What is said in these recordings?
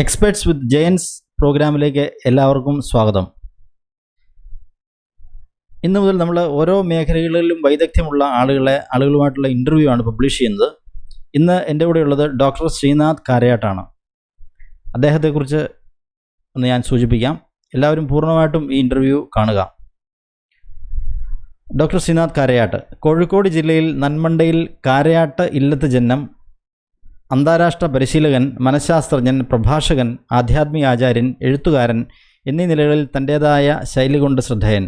Experts വിത്ത് giants പ്രോഗ്രാമിലേക്ക് എല്ലാവർക്കും സ്വാഗതം. ഇന്ന് മുതൽ നമ്മൾ ഓരോ മേഖലകളിലും വൈദഗ്ധ്യമുള്ള ആളുകളെ ആളുകളുമായിട്ടുള്ള ഇന്റർവ്യൂ ആണ് പബ്ലിഷ് ചെയ്യുന്നത്. ഇന്ന് എന്റെ കൂടെ ഉള്ളത് ഡോക്ടർ ശ്രീനാഥ് കാരയാട്ടാണ്. അദ്ദേഹത്തെക്കുറിച്ച് ഒന്ന് ഞാൻ സൂചിപ്പിക്കാം. എല്ലാവരും പൂർണമായിട്ടും ഈ ഇന്റർവ്യൂ കാണുക. ഡോക്ടർ ശ്രീനാഥ് കാരയാട്ട് കോഴിക്കോട് ജില്ലയിൽ നന്മണ്ടയിൽ കാരയാട്ട് ഇല്ലത്ത് ജന്നം അന്താരാഷ്ട്ര പരിശീലകൻ മനഃശാസ്ത്രജ്ഞൻ പ്രഭാഷകൻ ആധ്യാത്മിക ആചാര്യൻ എഴുത്തുകാരൻ എന്നീ നിലകളിൽ തന്റേതായ ശൈലി കൊണ്ട് ശ്രദ്ധേയൻ.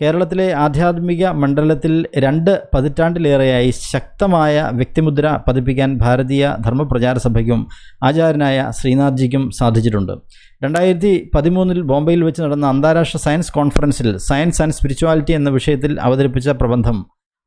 കേരളത്തിലെ ആധ്യാത്മിക മണ്ഡലത്തിൽ രണ്ട് പതിറ്റാണ്ടിലേറെയായി ശക്തമായ വ്യക്തിമുദ്ര പതിപ്പിക്കാൻ ഭാരതീയ ധർമ്മപ്രചാര സഭയ്ക്കും ആചാര്യനായ ശ്രീനാഥ്ജിക്കും സാധിച്ചിട്ടുണ്ട്. രണ്ടായിരത്തി പതിമൂന്നിൽ ബോംബെയിൽ വെച്ച് നടന്ന അന്താരാഷ്ട്ര സയൻസ് കോൺഫറൻസിൽ സയൻസ് ആൻഡ് സ്പിരിച്വാലിറ്റി എന്ന വിഷയത്തിൽ അവതരിപ്പിച്ച പ്രബന്ധം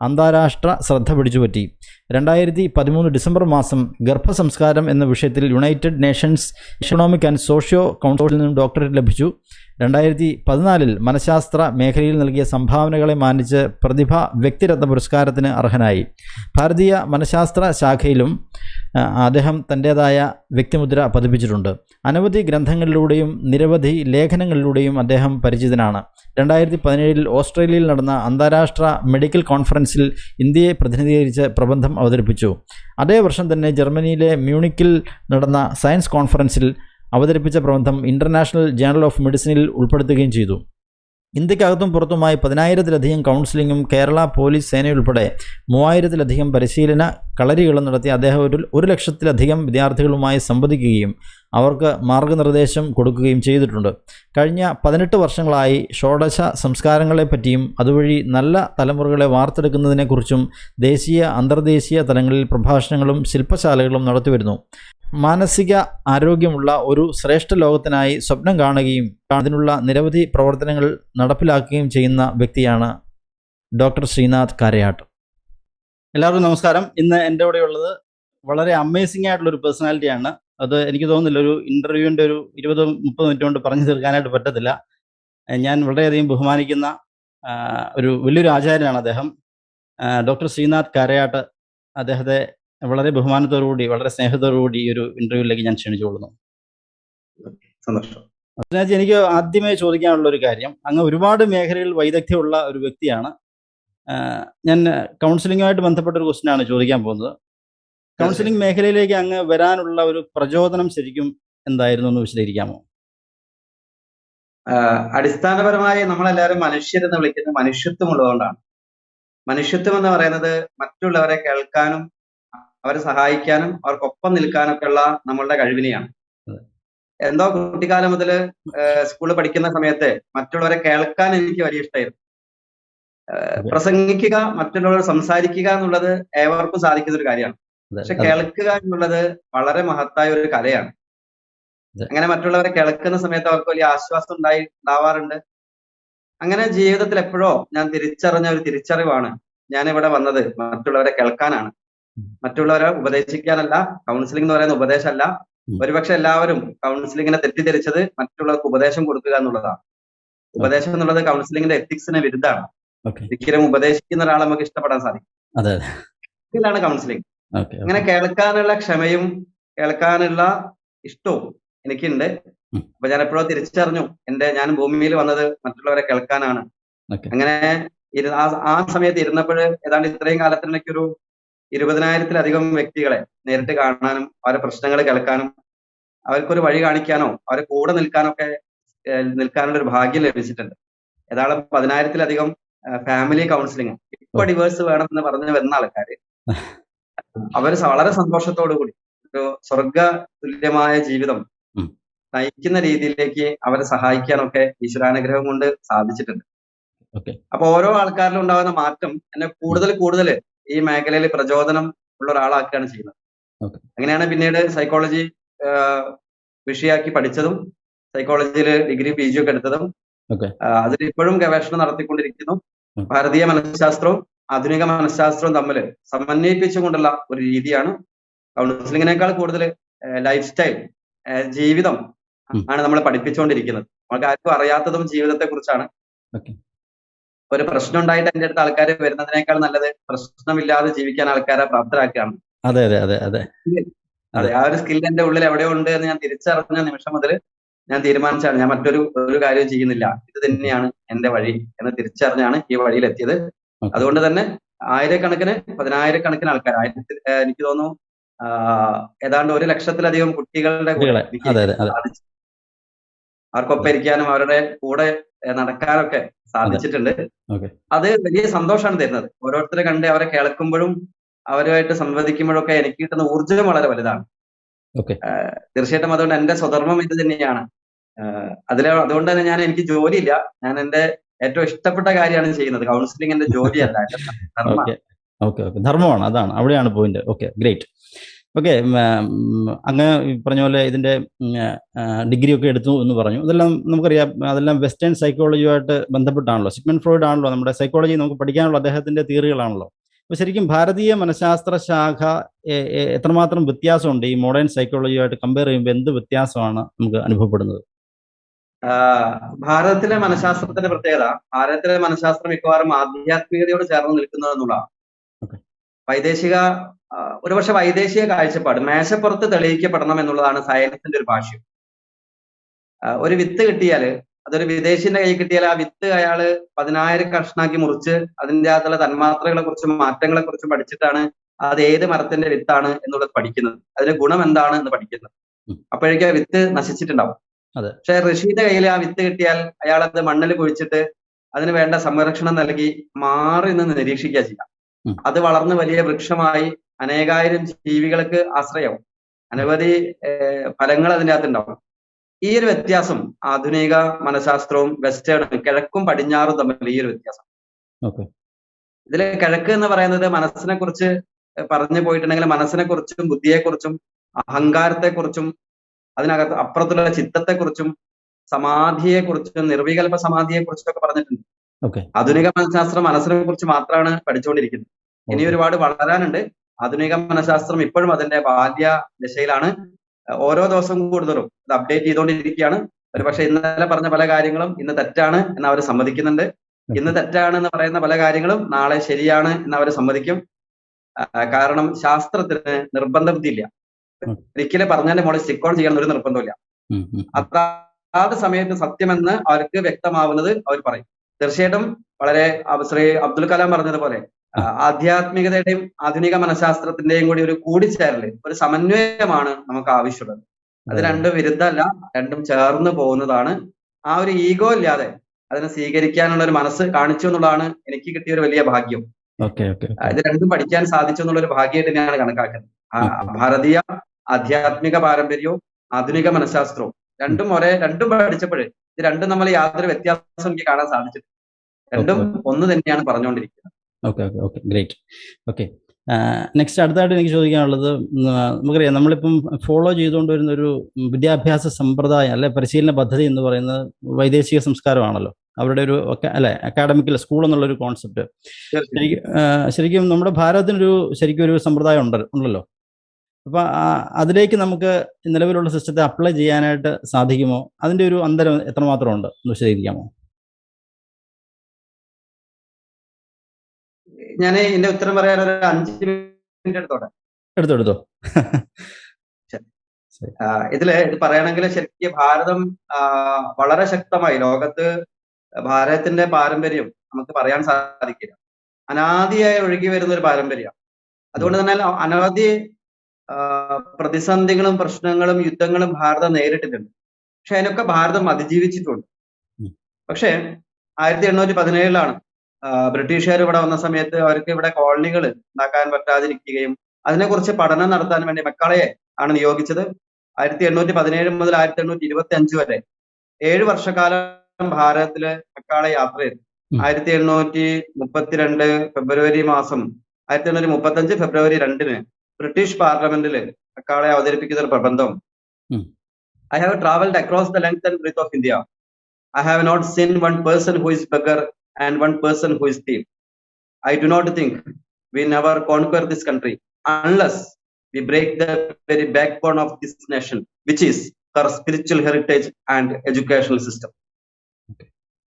അന്താരാഷ്ട്ര ശ്രദ്ധ പിടിച്ചുപറ്റി. രണ്ടായിരത്തി പതിമൂന്ന് ഡിസംബർ മാസം ഗർഭസംസ്കാരം എന്ന വിഷയത്തിൽ United Nations economic and socio കൗൺസിലിൽ നിന്നും ഡോക്ടറേറ്റ് ലഭിച്ചു. രണ്ടായിരത്തി പതിനാലിൽ മനഃശാസ്ത്ര മേഖലയിൽ നൽകിയ സംഭാവനകളെ മാനിച്ച് പ്രതിഭ വ്യക്തിരത്ന പുരസ്കാരത്തിന് അർഹനായി. ഭാരതീയ മനഃശാസ്ത്ര ശാഖയിലും അദ്ദേഹം തന്റേതായ വ്യക്തിമുദ്ര പതിപ്പിച്ചിട്ടുണ്ട്. അനവധി ഗ്രന്ഥങ്ങളിലൂടെയും നിരവധി ലേഖനങ്ങളിലൂടെയും അദ്ദേഹം പരിചിതനാണ്. രണ്ടായിരത്തി പതിനേഴിൽ ഓസ്ട്രേലിയയിൽ നടന്ന അന്താരാഷ്ട്ര മെഡിക്കൽ കോൺഫറൻസിൽ ഇന്ത്യയെ പ്രതിനിധീകരിച്ച് പ്രബന്ധം അവതരിപ്പിച്ചു. അതേ വർഷം തന്നെ ജർമ്മനിയിലെ മ്യൂണിക്കിൽ നടന്ന സയൻസ് കോൺഫറൻസിൽ അവതരിപ്പിച്ച പ്രബന്ധം ഇന്റർനാഷണൽ ജേണൽ ഓഫ് മെഡിസിനിൽ ഉൾപ്പെടുത്തുകയും ചെയ്തു. ഇന്ത്യക്കകത്തും പുറത്തുമായി പതിനായിരത്തിലധികം കൗൺസിലിങ്ങും കേരള പോലീസ് സേനയുൾപ്പെടെ മൂവായിരത്തിലധികം പരിശീലന കളരികളും നടത്തി അദ്ദേഹം ഒരു ഒരു ലക്ഷത്തിലധികം വിദ്യാർത്ഥികളുമായി സംവദിക്കുകയും അവർക്ക് മാർഗനിർദ്ദേശം കൊടുക്കുകയും ചെയ്തിട്ടുണ്ട്. കഴിഞ്ഞ പതിനെട്ട് വർഷങ്ങളായി ഷോഡശ സംസ്കാരങ്ങളെപ്പറ്റിയും അതുവഴി നല്ല തലമുറകളെ വാർത്തെടുക്കുന്നതിനെക്കുറിച്ചും ദേശീയ അന്തർദേശീയ തലങ്ങളിൽ പ്രഭാഷണങ്ങളും ശില്പശാലകളും നടത്തിവരുന്നു. മാനസിക ആരോഗ്യമുള്ള ഒരു ശ്രേഷ്ഠ ലോകത്തിനായി സ്വപ്നം കാണുകയും അതിനുള്ള നിരവധി പ്രവർത്തനങ്ങൾ നടപ്പിലാക്കുകയും ചെയ്യുന്ന വ്യക്തിയാണ് ഡോക്ടർ ശ്രീനാഥ് കാരയാട്ട്. എല്ലാവർക്കും നമസ്കാരം. ഇന്ന് എന്റെ കൂടെ ഉള്ളത് വളരെ അമേസിംഗ് ആയിട്ടുള്ള ഒരു പേഴ്സണാലിറ്റിയാണ് അത് എനിക്ക് തോന്നുന്നില്ല ഒരു ഇന്റർവ്യൂവിന്റെ ഒരു ഇരുപത് മുപ്പത് മിനിറ്റ് കൊണ്ട് പറഞ്ഞു തീർക്കാനായിട്ട് പറ്റത്തില്ല. ഞാൻ വളരെയധികം ബഹുമാനിക്കുന്ന ഒരു വലിയൊരു ആചാര്യനാണ് അദ്ദേഹം. ഡോക്ടർ ശ്രീനാഥ് കാരയാട്ട് അദ്ദേഹത്തെ വളരെ ബഹുമാനത്തോടുകൂടി വളരെ സ്നേഹത്തോടുകൂടി ഈ ഒരു ഇന്റർവ്യൂവിലേക്ക് ഞാൻ ക്ഷണിച്ചുകൊള്ളുന്നു സന്തോഷം. അതിനകത്ത് എനിക്ക് ആദ്യമേ ചോദിക്കാനുള്ള ഒരു കാര്യം. അങ്ങ് ഒരുപാട് മേഖലയിൽ വൈദഗ്ധ്യമുള്ള ഒരു വ്യക്തിയാണ്. ഞാൻ കൗൺസിലിങ്ങുമായിട്ട് ബന്ധപ്പെട്ട ഒരു ക്വസ്റ്റ്യൻ ആണ് ചോദിക്കാൻ പോകുന്നത്. കൗൺസിലിംഗ് മേഖലയിലേക്ക് അങ്ങ് വരാനുള്ള ഒരു പ്രചോദനം ശരിക്കും എന്തായിരുന്നു എന്ന് വിശദീകരിക്കാമോ? അടിസ്ഥാനപരമായി നമ്മളെല്ലാവരും മനുഷ്യരെന്ന് വിളിക്കുന്നത് മനുഷ്യത്വം ഉള്ളതുകൊണ്ടാണ്. മനുഷ്യത്വം എന്ന് പറയുന്നത് മറ്റുള്ളവരെ കേൾക്കാനും അവരെ സഹായിക്കാനും അവർക്കൊപ്പം നിൽക്കാനൊക്കെ ഉള്ള നമ്മളുടെ കഴിവിനെയാണ്. എന്തോ കുട്ടിക്കാലം മുതൽ സ്കൂളിൽ പഠിക്കുന്ന സമയത്ത് മറ്റുള്ളവരെ കേൾക്കാൻ എനിക്ക് വലിയ ഇഷ്ടമായിരുന്നു പ്രസംഗിക്കുക മറ്റുള്ളവർ സംസാരിക്കുക എന്നുള്ളത് ഏവർക്കും സാധിക്കുന്ന ഒരു കാര്യമാണ് പക്ഷെ കേൾക്കുക എന്നുള്ളത് വളരെ മഹത്തായ ഒരു കലയാണ്. അങ്ങനെ മറ്റുള്ളവരെ കേൾക്കുന്ന സമയത്ത് അവർക്ക് വലിയ ആശ്വാസം ഉണ്ടായി ഉണ്ടാവാറുണ്ട്. അങ്ങനെ ജീവിതത്തിൽ എപ്പോഴോ ഞാൻ തിരിച്ചറിഞ്ഞ ഒരു തിരിച്ചറിവാണ് ഞാൻ ഇവിടെ വന്നത് മറ്റുള്ളവരെ കേൾക്കാനാണ്. മറ്റുള്ളവരെ ഉപദേശിക്കാനല്ല കൗൺസിലിംഗ് എന്ന് പറയുന്ന ഉപദേശമല്ല. ഒരുപക്ഷെ എല്ലാവരും കൗൺസിലിങ്ങിനെ തെറ്റിദ്ധരിച്ചത് മറ്റുള്ളവർക്ക് ഉപദേശം കൊടുക്കുക എന്നുള്ളതാണ്. ഉപദേശം എന്നുള്ളത് കൗൺസിലിംഗിന്റെ എത്തിക്സിന് വിരുദ്ധമാണ്. ഒരിക്കലും ഉപദേശിക്കുന്ന ഒരാളെ നമുക്ക് ഇഷ്ടപ്പെടാൻ സാധിക്കും ഇതാണ് കൗൺസിലിംഗ് അങ്ങനെ കേൾക്കാനുള്ള ക്ഷമയും കേൾക്കാനുള്ള ഇഷ്ടവും എനിക്കുണ്ട്. അപ്പൊ ഞാൻ എപ്പോഴോ തിരിച്ചറിഞ്ഞു. എന്റെ ഞാൻ ഭൂമിയിൽ വന്നത് മറ്റുള്ളവരെ കേൾക്കാനാണ്. അങ്ങനെ ആ- ആ സമയത്ത് ഇരുന്നപ്പോൾ ഏതാണ്ട് ഇത്രയും കാലത്തിനൊക്കെ ഒരു ഇരുപതിനായിരത്തിലധികം വ്യക്തികളെ നേരിട്ട് കാണാനും അവരുടെ പ്രശ്നങ്ങൾ കേൾക്കാനും അവർക്കൊരു വഴി കാണിക്കാനോ അവരെ കൂടെ നിൽക്കാനോ ഒക്കെ നിൽക്കാനുള്ള ഒരു ഭാഗ്യം ലഭിച്ചിട്ടുണ്ട്. ഏതാണ്ട് പതിനായിരത്തിലധികം ഫാമിലി കൗൺസിലിംഗ് ഇപ്പൊ ഡിവേഴ്സ് വേണം എന്ന് പറഞ്ഞു വന്ന ആൾക്കാര് അവർ വളരെ സന്തോഷത്തോടു കൂടി ഒരു സ്വർഗ തുല്യമായ ജീവിതം നയിക്കുന്ന രീതിയിലേക്ക് അവരെ സഹായിക്കാനൊക്കെ ഈശ്വരാനുഗ്രഹം കൊണ്ട് സാധിച്ചിട്ടുണ്ട്. അപ്പൊ ഓരോ ആൾക്കാരിലും ഉണ്ടാകുന്ന മാറ്റം എന്നെ കൂടുതൽ കൂടുതൽ ഈ മേഖലയിൽ പ്രചോദനം ഉള്ള ഒരാളാക്കുകയാണ് ചെയ്യുന്നത്. അങ്ങനെയാണ് പിന്നീട് സൈക്കോളജി വിഷയാക്കി പഠിച്ചതും സൈക്കോളജിയിൽ ഡിഗ്രി പി ജി ഒക്കെ എടുത്തതും അതിലിപ്പോഴും ഗവേഷണം നടത്തിക്കൊണ്ടിരിക്കുന്നു. ഭാരതീയ മനഃശാസ്ത്രവും ആധുനിക മനഃശാസ്ത്രവും തമ്മിൽ സമന്വയിപ്പിച്ചുകൊണ്ടുള്ള ഒരു രീതിയാണ് കൗൺസിലിങ്ങിനേക്കാൾ കൂടുതൽ ലൈഫ് സ്റ്റൈൽ ജീവിതം ആണ് നമ്മൾ പഠിപ്പിച്ചുകൊണ്ടിരിക്കുന്നത്. നമുക്ക് ആർക്കും അറിയാത്തതും ജീവിതത്തെ കുറിച്ചാണ് ഒരു പ്രശ്നം ഉണ്ടായിട്ട് എന്റെ അടുത്ത് ആൾക്കാർ വരുന്നതിനേക്കാൾ നല്ലത് പ്രശ്നമില്ലാതെ ജീവിക്കാൻ ആൾക്കാരെ പ്രാപ്തരാക്കുകയാണ്. അതെ അതെ അതെ അതെ. അതെ ആ ഒരു സ്കിൽ എന്റെ ഉള്ളിൽ എവിടെയോ ഉണ്ട് എന്ന് ഞാൻ തിരിച്ചറിഞ്ഞ നിമിഷം മുതൽ ഞാൻ തീരുമാനിച്ചാണ്. ഞാൻ മറ്റൊരു ഒരു കാര്യം ചെയ്യുന്നില്ല. ഇത് തന്നെയാണ് എന്റെ വഴി എന്ന് തിരിച്ചറിഞ്ഞാണ് ഈ വഴിയിലെത്തിയത്. എത്തിയത് അതുകൊണ്ട് തന്നെ ആയിരക്കണക്കിന് പതിനായിരക്കണക്കിന് ആൾക്കാർ ആയിരത്തി എനിക്ക് തോന്നുന്നു ഏതാണ്ട് ഒരു ലക്ഷത്തിലധികം കുട്ടികളുടെ അവർക്കൊപ്പം ഇരിക്കാനും അവരുടെ കൂടെ നടക്കാനൊക്കെ സാധിച്ചിട്ടുണ്ട്. അത് വലിയ സന്തോഷമാണ് തരുന്നത്. ഓരോരുത്തരെ കണ്ട് അവരെ കേൾക്കുമ്പോഴും അവരുമായിട്ട് സംവദിക്കുമ്പോഴൊക്കെ എനിക്ക് കിട്ടുന്ന ഊർജം വളരെ വലുതാണ്. തീർച്ചയായിട്ടും അതുകൊണ്ട് എന്റെ സ്വധർമ്മം ഇത് തന്നെയാണ്. അതിൽ അതുകൊണ്ട് തന്നെ ഞാൻ എനിക്ക് ജോലിയില്ല. ഞാൻ എന്റെ ഏറ്റവും ഇഷ്ടപ്പെട്ട കാര്യമാണ് ചെയ്യുന്നത്. കൗൺസിലിംഗ് എന്റെ ജോലിയല്ല ധർമ്മമാണ്. അതാണ്. അവിടെയാണ് പോയിന്റ് ഓക്കെ ഗ്രേറ്റ് ഓക്കെ അങ്ങ് പറഞ്ഞ പോലെ ഇതിന്റെ ഡിഗ്രി ഒക്കെ എടുത്തു എന്ന് പറഞ്ഞു. ഇതെല്ലാം നമുക്കറിയാം അതെല്ലാം വെസ്റ്റേൺ സൈക്കോളജിയുമായിട്ട് ബന്ധപ്പെട്ടാണല്ലോ. സിഗ്മൻ ഫ്രോയിഡ് ആണല്ലോ. നമ്മുടെ സൈക്കോളജി നമുക്ക് പഠിക്കാനുള്ള അദ്ദേഹത്തിന്റെ തിയറികളാണല്ലോ. അപ്പോൾ ശരിക്കും ഭാരതീയ മനഃശാസ്ത്ര ശാഖ എത്രമാത്രം വ്യത്യാസമുണ്ട്? ഈ മോഡേൺ സൈക്കോളജിയുമായിട്ട് കമ്പയർ ചെയ്യുമ്പോൾ എന്ത് വ്യത്യാസമാണ് നമുക്ക് അനുഭവപ്പെടുന്നത്? ഭാരതത്തിലെ മനഃശാസ്ത്രത്തിന്റെ പ്രത്യേകത ഭാരതത്തിലെ മനഃശാസ്ത്രം മിക്കവാറും ആധ്യാത്മികതയോട് ചേർന്ന് നിൽക്കുന്നത് എന്നുള്ളതാണ് Okay. വൈദേശിക ഒരുപക്ഷെ വൈദേശിക കാഴ്ചപ്പാട് മേശപ്പുറത്ത് തെളിയിക്കപ്പെടണം എന്നുള്ളതാണ് സയൻസിന്റെ ഒരു ഭാഷ്യം. ഒരു വിത്ത് കിട്ടിയാൽ അതൊരു വിദേശിന്റെ കയ്യിൽ കിട്ടിയാൽ ആ വിത്ത് അയാൾ പതിനായിരം കഷ്ണാക്കി മുറിച്ച് അതിന്റെ അകത്തുള്ള തന്മാത്രകളെ കുറിച്ചും മാറ്റങ്ങളെ കുറിച്ചും പഠിച്ചിട്ടാണ് അത് ഏത് മരത്തിന്റെ വിത്താണ് എന്നുള്ളത് പഠിക്കുന്നത്. അതിന്റെ ഗുണം എന്താണ് എന്ന് പഠിക്കുന്നത്. അപ്പോഴേക്കും ആ വിത്ത് നശിച്ചിട്ടുണ്ടാവും. പക്ഷെ ഋഷിയുടെ കയ്യിൽ ആ വിത്ത് കിട്ടിയാൽ അയാൾ അത് മണ്ണിൽ കുഴിച്ചിട്ട് അതിന് വേണ്ട സംരക്ഷണം നൽകി മാറി നിന്ന് നിരീക്ഷിക്കുക ചെയ്യാം. അത് വളർന്ന് വലിയ വൃക്ഷമായി അനേകായിരം ജീവികൾക്ക് ആശ്രയവും അനവധി ഫലങ്ങൾ അതിന്റെ അകത്തുണ്ടാവും ഈ ഒരു വ്യത്യാസം ആധുനിക മനഃശാസ്ത്രവും വെസ്റ്റേണും കിഴക്കും പടിഞ്ഞാറും തമ്മിൽ ഈ ഒരു വ്യത്യാസം. ഇതിൽ കിഴക്ക് എന്ന് പറയുന്നത് മനസ്സിനെ കുറിച്ച് പറഞ്ഞു പോയിട്ടുണ്ടെങ്കിൽ മനസ്സിനെ കുറിച്ചും ബുദ്ധിയെക്കുറിച്ചും അഹങ്കാരത്തെക്കുറിച്ചും അഹങ്കാരത്തെ കുറിച്ചും അതിനകത്ത് അപ്പുറത്തുള്ള ചിത്തത്തെക്കുറിച്ചും സമാധിയെക്കുറിച്ചും സമാധിയെ കുറിച്ചും നിർവികൽപ സമാധിയെക്കുറിച്ചൊക്കെ പറഞ്ഞിട്ടുണ്ട്. ആധുനിക മനഃശാസ്ത്രം മനസ്സിനെ കുറിച്ച് മാത്രമാണ് പഠിച്ചുകൊണ്ടിരിക്കുന്നത്. ഇനി ഒരുപാട് വളരാനുണ്ട്. ആധുനിക മനഃശാസ്ത്രം ഇപ്പോഴും അതിന്റെ ബാല്യ ദശയിലാണ്. ഓരോ ദിവസം കൂടുതലും ഇത് അപ്ഡേറ്റ് ചെയ്തുകൊണ്ടിരിക്കുകയാണ്. ഒരു പക്ഷെ ഇന്നലെ പറഞ്ഞ പല കാര്യങ്ങളും ഇന്ന് തെറ്റാണ് എന്ന് അവർ സമ്മതിക്കുന്നുണ്ട്. ഇന്ന് തെറ്റാണ് എന്ന് പറയുന്ന പല കാര്യങ്ങളും നാളെ ശരിയാണ് എന്ന് അവർ സമ്മതിക്കും. കാരണം ശാസ്ത്രത്തിന് നിർബന്ധ ബുദ്ധിയില്ല. ഒരിക്കലും പറഞ്ഞതിന്റെ മോളെ സിക്കോൺ ചെയ്യണം ഒരു നിർബന്ധമില്ല. അതാത് സമയത്ത് സത്യമെന്ന് അവർക്ക് വ്യക്തമാവുന്നത് അവർ പറയും. തീർച്ചയായിട്ടും വളരെ ശ്രീ അബ്ദുൽ കലാം പറഞ്ഞതുപോലെ ആധ്യാത്മികതയുടെയും ആധുനിക മനഃശാസ്ത്രത്തിന്റെയും കൂടി ഒരു കൂടിച്ചേരൽ ഒരു സമന്വയമാണ് നമുക്ക് ആവശ്യമുള്ളത്. അത് രണ്ടും വിരുദ്ധമല്ല രണ്ടും ചേർന്ന് പോകുന്നതാണ്. ആ ഒരു ഈഗോ ഇല്ലാതെ അതിനെ സ്വീകരിക്കാനുള്ള ഒരു മനസ്സ് കാണിച്ചു എന്നുള്ളതാണ് എനിക്ക് കിട്ടിയ ഒരു വലിയ ഭാഗ്യം. ഇത് രണ്ടും പഠിക്കാൻ സാധിച്ചു എന്നുള്ള ഒരു ഭാഗ്യമായിട്ട് ഞാൻ കണക്കാക്കുന്നത് ഭാരതീയ ആധ്യാത്മിക പാരമ്പര്യവും ആധുനിക മനഃശാസ്ത്രവും രണ്ടും ഒരേ രണ്ടും പഠിച്ചപ്പോൾ ഇത് രണ്ടും നമ്മൾ യാതൊരു വ്യത്യാസം എനിക്ക് കാണാൻ സാധിച്ചിട്ടില്ല. രണ്ടും ഒന്ന് തന്നെയാണ് പറഞ്ഞുകൊണ്ടിരിക്കുന്നത്. Okay okay okay. Great okay. Next അടുത്തായിട്ട് എനിക്ക് ചോദിക്കാനുള്ളത് നമുക്കറിയാം നമ്മളിപ്പം ഫോളോ ചെയ്തുകൊണ്ട് വരുന്ന ഒരു വിദ്യാഭ്യാസ സമ്പ്രദായം അല്ലെ പരിശീലന പദ്ധതി എന്ന് പറയുന്നത് വൈദേശിക സംസ്കാരമാണല്ലോ. അവരുടെ ഒരു അല്ലെ അക്കാഡമിക്കൽ സ്കൂൾ എന്നുള്ള ഒരു കോൺസെപ്റ്റ് ശരിക്കും നമ്മുടെ ഭാരതത്തിനൊരു ശരിക്കും ഒരു സമ്പ്രദായം ഉണ്ട് ഉണ്ടല്ലോ. അപ്പൊ അതിലേക്ക് നമുക്ക് നിലവിലുള്ള സിസ്റ്റത്തെ അപ്ലൈ ചെയ്യാനായിട്ട് സാധിക്കുമോ? അതിന്റെ ഒരു അന്തരം എത്രമാത്രം ഉണ്ട്? എന്ന് വിശദീകരിക്കാമോ? ഞാൻ എന്റെ ഉത്തരം പറയാൻ ഒരു അഞ്ച് മിനിറ്റ് എടുത്തോട്ടെ? എടുത്തോ എടുത്തോ. ഇതിൽ ഇത് പറയണമെങ്കിൽ ശരിക്കും ഭാരതം വളരെ ശക്തമായി ലോകത്ത് ഭാരതത്തിന്റെ പാരമ്പര്യം നമുക്ക് പറയാൻ സാധിക്കില്ല. അനാദിയായി ഒഴുകി വരുന്ന ഒരു പാരമ്പര്യമാണ് അതുകൊണ്ട് തന്നെ അനാദി പ്രതിസന്ധികളും പ്രശ്നങ്ങളും യുദ്ധങ്ങളും ഭാരതം നേരിട്ടിട്ടുണ്ട്. പക്ഷെ അതിനൊക്കെ ഭാരതം അതിജീവിച്ചിട്ടുണ്ട്. പക്ഷേ ആയിരത്തി എണ്ണൂറ്റി പതിനേഴിലാണ് ബ്രിട്ടീഷുകാർ ഇവിടെ വന്ന സമയത്ത് അവർക്ക് ഇവിടെ കോളനികൾ ഉണ്ടാക്കാൻ പറ്റാതിരിക്കുകയും അതിനെക്കുറിച്ച് പഠനം നടത്താൻ വേണ്ടി മെക്കാളയെ ആണ് നിയോഗിച്ചത് ആയിരത്തി എണ്ണൂറ്റി പതിനേഴ് മുതൽ ആയിരത്തി എണ്ണൂറ്റി ഇരുപത്തി അഞ്ച് വരെ ഏഴ് വർഷക്കാലം ഭാരതത്തിൽ മെക്കാള യാത്ര ചെയ്തു. ആയിരത്തി എണ്ണൂറ്റി മുപ്പത്തിരണ്ട് ഫെബ്രുവരി മാസം ആയിരത്തി എണ്ണൂറ്റി മുപ്പത്തി അഞ്ച് ഫെബ്രുവരി രണ്ടിന് ബ്രിട്ടീഷ് പാർലമെന്റിൽ മെക്കാളെ അവതരിപ്പിക്കുന്ന ഒരു പ്രബന്ധം. I have travelled across the length and breadth of India I have not seen one person who is beggar and one person who is thief I do not think we never conquer this country unless we break the very backbone of this nation, which is her spiritual heritage and educational system.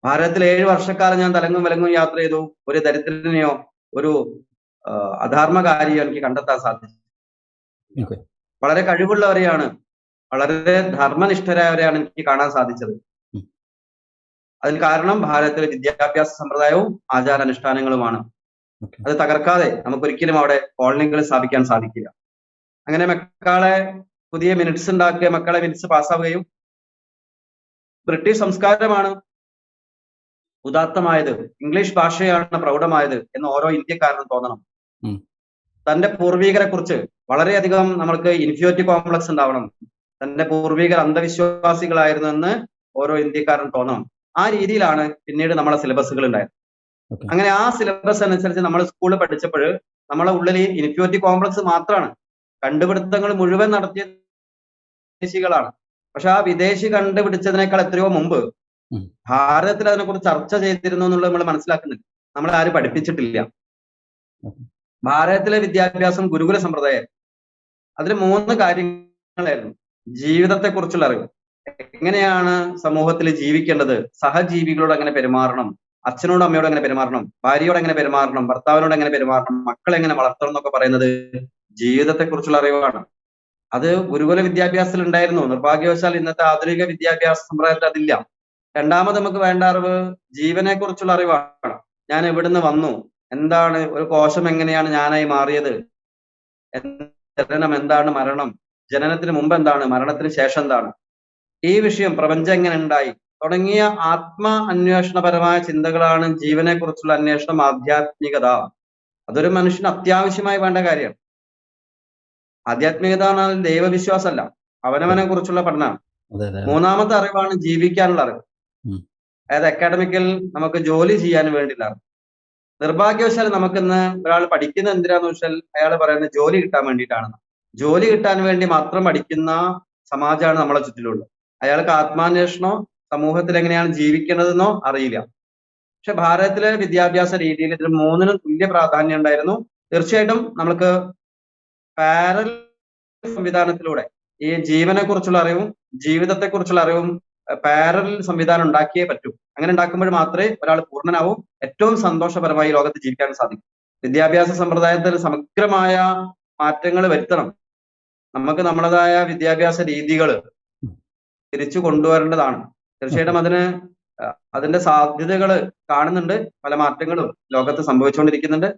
ഭാരതത്തിൽ ഏഴ് വർഷക്കാലം ഞാൻ തലങ്ങും വിലങ്ങും യാത്ര ചെയ്തു ഒരു ദരിദ്രനെയോ ഒരു അധർമ്മകാരിയോ എനിക്ക് കണ്ടെത്താൻ സാധിച്ചു. വളരെ കഴിവുള്ളവരെയാണ് വളരെ ധർമ്മനിഷ്ഠരായവരെയാണ് എനിക്ക് കാണാൻ സാധിച്ചത്. അതിന് കാരണം ഭാരതത്തിലെ വിദ്യാഭ്യാസ സമ്പ്രദായവും ആചാരാനുഷ്ഠാനങ്ങളുമാണ്. അത് തകർക്കാതെ നമുക്ക് ഒരിക്കലും അവിടെ കോളനികൾ സ്ഥാപിക്കാൻ സാധിക്കില്ല. അങ്ങനെ മക്കളെ പുതിയ മിനിറ്റ്സ് ഉണ്ടാക്കുക മക്കളെ മിനിറ്റ്സ് പാസ്സാവുകയും ബ്രിട്ടീഷ് സംസ്കാരമാണ് ഉദാത്തമായത് ഇംഗ്ലീഷ് ഭാഷയാണ് പ്രൗഢമായത് എന്ന് ഓരോ ഇന്ത്യക്കാരനും തോന്നണം. തന്റെ പൂർവീകരെ കുറിച്ച് വളരെയധികം നമ്മൾക്ക് ഇൻഫ്യൂരിറ്റി കോംപ്ലക്സ് ഉണ്ടാവണം. തന്റെ പൂർവീകർ അന്ധവിശ്വാസികളായിരുന്നു എന്ന് ഓരോ ഇന്ത്യക്കാരനും തോന്നണം. ആ രീതിയിലാണ് പിന്നീട് നമ്മളെ സിലബസുകൾ ഉണ്ടായത്. അങ്ങനെ ആ സിലബസ് അനുസരിച്ച് നമ്മൾ സ്കൂളിൽ പഠിച്ചപ്പോൾ നമ്മളെ ഉള്ളിൽ ഇൻഫ്യൂരിറ്റി കോംപ്ലക്സ് മാത്രമാണ് കണ്ടുപിടുത്തങ്ങൾ മുഴുവൻ നടത്തിയ വിദേശികളാണ്. പക്ഷെ ആ വിദേശി കണ്ടുപിടിച്ചതിനേക്കാൾ എത്രയോ മുമ്പ്. ഭാരതത്തിൽ അതിനെക്കുറിച്ച് ചർച്ച ചെയ്തിരുന്നു എന്നുള്ളത് നമ്മൾ മനസ്സിലാക്കുന്നില്ല. നമ്മൾ ആരും പഠിപ്പിച്ചിട്ടില്ല. ഭാരതത്തിലെ വിദ്യാഭ്യാസം ഗുരുകുല സമ്പ്രദായം അതിൽ മൂന്ന് കാര്യങ്ങളായിരുന്നു. ജീവിതത്തെ കുറിച്ചുള്ള അറിവ്. എങ്ങനെയാണ് സമൂഹത്തിൽ ജീവിക്കേണ്ടത്? സഹജീവികളോട് അങ്ങനെ പെരുമാറണം? അച്ഛനോട് അമ്മയോട് എങ്ങനെ പെരുമാറണം? ഭാര്യയോട് എങ്ങനെ പെരുമാറണം? ഭർത്താവിനോട് എങ്ങനെ പെരുമാറണം? മക്കളെ എങ്ങനെ വളർത്തണം എന്നൊക്കെ പറയുന്നത് ജീവിതത്തെ കുറിച്ചുള്ള അറിവാണ്. അത് ഗുരുകുല വിദ്യാഭ്യാസത്തിൽ ഉണ്ടായിരുന്നു. നിർഭാഗ്യവശാൽ ഇന്നത്തെ ആധുനിക വിദ്യാഭ്യാസ സമ്പ്രദായത്തിൽ അതില്ല. രണ്ടാമത് നമുക്ക് വേണ്ട അറിവ് ജീവനെ കുറിച്ചുള്ള അറിവാണ്. ഞാൻ എവിടുന്ന് വന്നു? എന്താണ് ഒരു കോശം എങ്ങനെയാണ് ഞാനായി മാറിയത്? ജനനം എന്താണ് മരണം? ജനനത്തിന് മുമ്പ് എന്താണ്? മരണത്തിന് ശേഷം എന്താണ്? ഈ വിഷയം പ്രപഞ്ചം എങ്ങനെ ഉണ്ടായി? തുടങ്ങിയ ആത്മ അന്വേഷണപരമായ ചിന്തകളാണ് ജീവനെ കുറിച്ചുള്ള അന്വേഷണം ആധ്യാത്മികത. അതൊരു മനുഷ്യന് അത്യാവശ്യമായി വേണ്ട കാര്യമാണ് ആധ്യാത്മികത എന്നാൽ ദൈവവിശ്വാസമല്ല അവനവനെ കുറിച്ചുള്ള പഠനമാണ് മൂന്നാമത്തെ അറിവാണ് ജീവിക്കാനുള്ള അറിവ്. അതായത് അക്കാഡമിക്കൽ നമുക്ക് ജോലി ചെയ്യാൻ വേണ്ടിയുള്ള അറിവ്. നിർഭാഗ്യവശാൽ നമുക്കിന്ന് ഒരാൾ പഠിക്കുന്ന എന്തിനാന്ന് വെച്ചാൽ അയാൾ പറയുന്നത് ജോലി കിട്ടാൻ വേണ്ടിയിട്ടാണ് ജോലി കിട്ടാൻ വേണ്ടി മാത്രം പഠിക്കുന്ന സമാജമാണ് നമ്മളെ ചുറ്റിലുള്ളത്. അയാൾക്ക് ആത്മാന്വേഷണോ സമൂഹത്തിൽ എങ്ങനെയാണ് ജീവിക്കേണ്ടതെന്നോ അറിയില്ല. പക്ഷെ ഭാരതത്തിലെ വിദ്യാഭ്യാസ രീതിയിൽ ഇതിന് മൂന്നിനും തുല്യ പ്രാധാന്യം ഉണ്ടായിരുന്നു. തീർച്ചയായിട്ടും നമുക്ക് പാരൽ സംവിധാനത്തിലൂടെ ഈ ജീവനെ കുറിച്ചുള്ള അറിവും ജീവിതത്തെ കുറിച്ചുള്ള അറിവും പാരൽ സംവിധാനം ഉണ്ടാക്കിയേ പറ്റൂ. അങ്ങനെ ഉണ്ടാക്കുമ്പോൾ മാത്രമേ ഒരാൾ പൂർണനാവും. ഏറ്റവും സന്തോഷപരമായി ലോകത്ത് ജീവിക്കാൻ സാധിക്കും. വിദ്യാഭ്യാസ സമ്പ്രദായത്തിൽ സമഗ്രമായ മാറ്റങ്ങൾ വരുത്തണം. നമുക്ക് നമ്മളതായ വിദ്യാഭ്യാസ രീതികൾ തിരിച്ചു കൊണ്ടുവരേണ്ടതാണ്. തീർച്ചയായിട്ടും അതിന് അതിന്റെ സാധ്യതകൾ കാണുന്നുണ്ട്. പല മാറ്റങ്ങളും ലോകത്ത് സംഭവിച്ചുകൊണ്ടിരിക്കുന്നുണ്ട്.